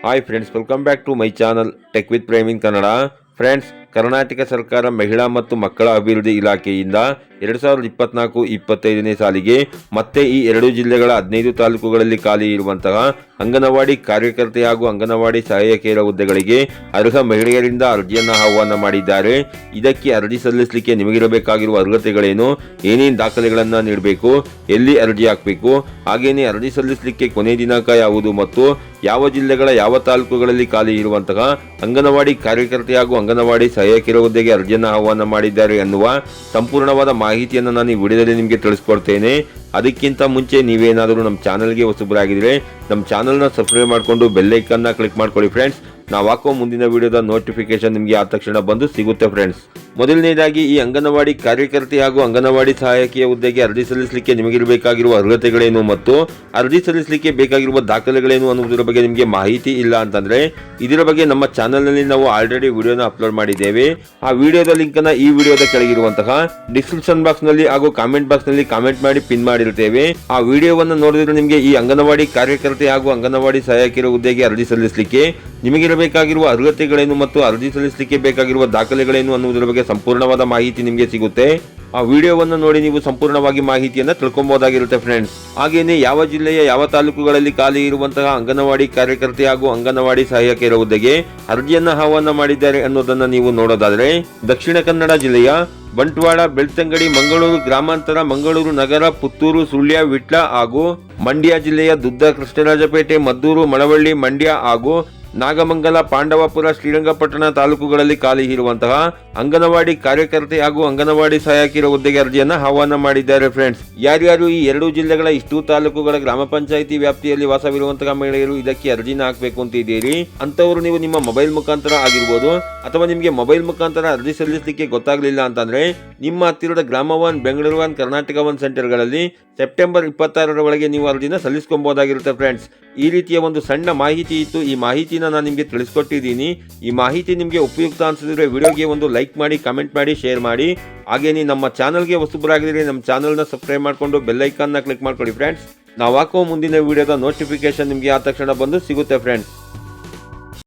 hi friends welcome back to my channel tech with ಪ್ರೇಮಿಂಗ್ Kannada friends Karnataka ಸರ್ಕಾರ ಮಹಿಳಾ ಮತ್ತು ಮಕ್ಕಳ ಅಭಿವೃದ್ಧಿ ಇಲಾಖೆಯಿಂದ ಎರಡು ಸಾವಿರದ ಇಪ್ಪತ್ನಾಲ್ಕು ಇಪ್ಪತ್ತೈದನೇ ಸಾಲಿಗೆ ಮತ್ತೆ ಈ ಎರಡು ಜಿಲ್ಲೆಗಳ ಹದಿನೈದು ತಾಲೂಕುಗಳಲ್ಲಿ ಖಾಲಿ ಇರುವಂತಹ ಅಂಗನವಾಡಿ ಕಾರ್ಯಕರ್ತೆ ಹಾಗೂ ಅಂಗನವಾಡಿ ಸಹಾಯಕಿಯರ ಹುದ್ದೆಗಳಿಗೆ ಅರ್ಹ ಮಹಿಳೆಯರಿಂದ ಅರ್ಜಿಯನ್ನು ಆಹ್ವಾನ ಮಾಡಿದ್ದಾರೆ ಇದಕ್ಕೆ ಅರ್ಜಿ ಸಲ್ಲಿಸಲಿಕ್ಕೆ ನಿಮಗಿರಬೇಕಾಗಿರುವ ಅರ್ಹತೆಗಳೇನು ಏನೇನು ದಾಖಲೆಗಳನ್ನು ನೀಡಬೇಕು ಎಲ್ಲಿ ಅರ್ಜಿ ಹಾಕಬೇಕು ಹಾಗೆಯೇ ಅರ್ಜಿ ಸಲ್ಲಿಸಲಿಕ್ಕೆ ಕೊನೆ ದಿನಾಂಕ ಯಾವುದು ಮತ್ತು ಯಾವ ಜಿಲ್ಲೆಗಳ ಯಾವ ತಾಲೂಕುಗಳಲ್ಲಿ ಖಾಲಿ ಇರುವಂತಹ ಅಂಗನವಾಡಿ ಕಾರ್ಯಕರ್ತೆ ಹಾಗೂ ಅಂಗನವಾಡಿ ಹುದ್ದೆಗೆ ಅರ್ಜಿಯನ್ನು ಆಹ್ವಾನ ಮಾಡಿದ್ದಾರೆ ಎನ್ನುವ ಸಂಪೂರ್ಣವಾದ ಮಾಹಿತಿಯನ್ನು ನಾನು ಈ ವಿಡಿಯೋದಲ್ಲಿ ನಿಮಗೆ ತಿಳಿಸ್ಕೊಡ್ತೇನೆ ಅದಕ್ಕಿಂತ ಮುಂಚೆ ನೀವೇನಾದರೂ ನಮ್ಮ ಚಾನಲ್ಗೆ ಹೊಸಬರಾಗಿದ್ದರೆ ನಮ್ಮ ಚಾನಲ್ನ ಸಬ್ಸ್ಕ್ರೈಬ್ ಮಾಡಿಕೊಂಡು ಬೆಲ್ಲೈಕನ್ನ ಕ್ಲಿಕ್ ಮಾಡ್ಕೊಳ್ಳಿ ಫ್ರೆಂಡ್ಸ್ ನಾವು ಹಾಕೋ ಮುಂದಿನ ವಿಡಿಯೋದ ನೋಟಿಫಿಕೇಶನ್ ನಿಮಗೆ ಆದ ತಕ್ಷಣ ಬಂದು ಸಿಗುತ್ತೆ ಫ್ರೆಂಡ್ಸ್ ಮೊದಲನೇದಾಗಿ ಈ ಅಂಗನವಾಡಿ ಕಾರ್ಯಕರ್ತೆ ಹಾಗೂ ಅಂಗನವಾಡಿ ಸಹಾಯಕಿಯ ಹುದ್ದೆಗೆ ಅರ್ಜಿ ಸಲ್ಲಿಸಲಿಕ್ಕೆ ನಿಮಗಿರಬೇಕಾಗಿರುವ ಅರ್ಹತೆಗಳೇನು ಮತ್ತು ಅರ್ಜಿ ಸಲ್ಲಿಸಲಿಕ್ಕೆ ಬೇಕಾಗಿರುವ ದಾಖಲೆಗಳೇನು ಅನ್ನುವುದರ ಬಗ್ಗೆ ನಿಮಗೆ ಮಾಹಿತಿ ಇಲ್ಲ ಅಂತಂದ್ರೆ ಇದರ ಬಗ್ಗೆ ನಮ್ಮ ನಲ್ಲಿ ನಾವು ಆಲ್ರೆಡಿ ವಿಡಿಯೋನ ಅಪ್ಲೋಡ್ ಮಾಡಿದ್ದೇವೆ ಆ ವಿಡಿಯೋದ ಲಿಂಕ್ ಅನ್ನ ಈ ವಿಡಿಯೋದ ಕೆಳಗಿರುವಂತಹ ಡಿಸ್ಕ್ರಿಪ್ಷನ್ ಬಾಕ್ಸ್ ನಲ್ಲಿ ಹಾಗೂ ಕಾಮೆಂಟ್ ಬಾಕ್ಸ್ ನಲ್ಲಿ ಕಾಮೆಂಟ್ ಮಾಡಿ ಪಿನ್ ಮಾಡಿರ್ತೇವೆ ಆ ವಿಡಿಯೋವನ್ನು ನೋಡಿದ್ರೆ ನಿಮಗೆ ಈ ಅಂಗನವಾಡಿ ಕಾರ್ಯಕರ್ತೆ ಹಾಗೂ ಅಂಗನವಾಡಿ ಸಹಾಯಕಿಯ ಹುದ್ದೆಗೆ ಅರ್ಜಿ ಸಲ್ಲಿಸಲಿಕ್ಕೆ ನಿಮಗಿರಬೇಕು ಸಲ್ಲಿಸಬೇಕಾಗಿರುವ ಅರ್ಹತೆಗಳೇನು ಮತ್ತು ಅರ್ಜಿ ಸಲ್ಲಿಸಲಿಕ್ಕೆ ಬೇಕಾಗಿರುವ ದಾಖಲೆಗಳೇನು ಅನ್ನುವುದರ ಬಗ್ಗೆ ಸಂಪೂರ್ಣವಾದ ಮಾಹಿತಿ ನಿಮಗೆ ಸಿಗುತ್ತೆ ಆ ವಿಡಿಯೋವನ್ನು ನೋಡಿ ನೀವು ಸಂಪೂರ್ಣವಾಗಿ ಮಾಹಿತಿಯನ್ನು ತಿಳ್ಕೊಬಹುದಾಗಿರುತ್ತೆ ಫ್ರೆಂಡ್ಸ್ ಹಾಗೆಯೇ ಯಾವ ಜಿಲ್ಲೆಯ ಯಾವ ತಾಲೂಕುಗಳಲ್ಲಿ ಖಾಲಿ ಇರುವಂತಹ ಅಂಗನವಾಡಿ ಕಾರ್ಯಕರ್ತೆ ಹಾಗೂ ಅಂಗನವಾಡಿ ಸಹಾಯಕಿಯರ ಹುದ್ದೆಗೆ ಅರ್ಜಿಯನ್ನು ಆಹ್ವಾನ ಮಾಡಿದ್ದಾರೆ ಅನ್ನೋದನ್ನ ನೀವು ನೋಡೋದಾದ್ರೆ ದಕ್ಷಿಣ ಕನ್ನಡ ಜಿಲ್ಲೆಯ ಬಂಟ್ವಾಳ ಬೆಳ್ತಂಗಡಿ ಮಂಗಳೂರು ಗ್ರಾಮಾಂತರ ಮಂಗಳೂರು ನಗರ ಪುತ್ತೂರು ಸುಳ್ಯ ವಿಟ್ಲ ಹಾಗೂ ಮಂಡ್ಯ ಜಿಲ್ಲೆಯ ದುದ್ದ ಕೃಷ್ಣರಾಜಪೇಟೆ ಮದ್ದೂರು ಮಳವಳ್ಳಿ ಮಂಡ್ಯ ಹಾಗೂ ನಾಗಮಂಗಲ ಪಾಂಡವಪುರ ಶ್ರೀರಂಗಪಟ್ಟಣ ತಾಲೂಕುಗಳಲ್ಲಿ ಖಾಲಿ ಇರುವಂತಹ ಅಂಗನವಾಡಿ ಕಾರ್ಯಕರ್ತೆ ಹಾಗೂ ಅಂಗನವಾಡಿ ಸಹಾಯಕಿಯರ ಹುದ್ದೆಗೆ ಅರ್ಜಿಯನ್ನು ಆಹ್ವಾನ ಮಾಡಿದ್ದಾರೆ ಫ್ರೆಂಡ್ಸ್ ಯಾರ್ಯಾರು ಈ ಎರಡು ಜಿಲ್ಲೆಗಳ ಇಷ್ಟು ತಾಲೂಕುಗಳ ಗ್ರಾಮ ಪಂಚಾಯಿತಿ ವ್ಯಾಪ್ತಿಯಲ್ಲಿ ವಾಸವಿರುವಂತಹ ಮಹಿಳೆಯರು ಇದಕ್ಕೆ ಅರ್ಜಿನ ಹಾಕಬೇಕು ಅಂತ ಇದ್ದೀರಿ ಅಂತವರು ನೀವು ನಿಮ್ಮ ಮೊಬೈಲ್ ಮುಖಾಂತರ ಆಗಿರ್ಬೋದು ಅಥವಾ ನಿಮಗೆ ಮೊಬೈಲ್ ಮುಖಾಂತರ ಅರ್ಜಿ ಸಲ್ಲಿಸಲಿಕ್ಕೆ ಗೊತ್ತಾಗಲಿಲ್ಲ ಅಂತಂದರೆ ನಿಮ್ಮ ಹತ್ತಿರದ ಗ್ರಾಮ one Bengaluru one Karnataka one ಸೆಂಟರ್ಗಳಲ್ಲಿ September ಇಪ್ಪತ್ತಾರರ ಒಳಗೆ ನೀವು ಅರ್ಜಿನ ಸಲ್ಲಿಸ್ಕೊಬೋದಾಗಿರುತ್ತೆ ಫ್ರೆಂಡ್ಸ್ ಈ ರೀತಿಯ ಒಂದು ಸಣ್ಣ ಮಾಹಿತಿ ಇತ್ತು ಈ ಮಾಹಿತಿನ ನಾನು ನಿಮಗೆ ತಿಳಿಸ್ಕೊಟ್ಟಿದ್ದೀನಿ ಈ ಮಾಹಿತಿ ನಿಮಗೆ ಉಪಯುಕ್ತ ಅನಿಸಿದ್ರೆ ವಿಡಿಯೋಗೆ ಒಂದು ಲೈಕ್ ಮಾಡಿ ಕಮೆಂಟ್ ಮಾಡಿ ಶೇರ್ ಮಾಡಿ ಹಾಗೆಯೇ ನಮ್ಮ ಚಾನಲ್ಗೆ ಹೊಸಬರಾಗಿದ್ದರೆ ನಮ್ಮ ಚಾನಲ್ನ ಸಬ್ಸ್ಕ್ರೈಬ್ ಮಾಡಿಕೊಂಡು ಬೆಲ್ಲೈಕನ್ನ ಕ್ಲಿಕ್ ಮಾಡ್ಕೊಳ್ಳಿ ಫ್ರೆಂಡ್ಸ್ ನಾವು ಹಾಕೋ ಮುಂದಿನ ವಿಡಿಯೋದ ನೋಟಿಫಿಕೇಶನ್ ನಿಮಗೆ ಆದ ತಕ್ಷಣ ಬಂದು ಸಿಗುತ್ತೆ ಫ್ರೆಂಡ್ಸ್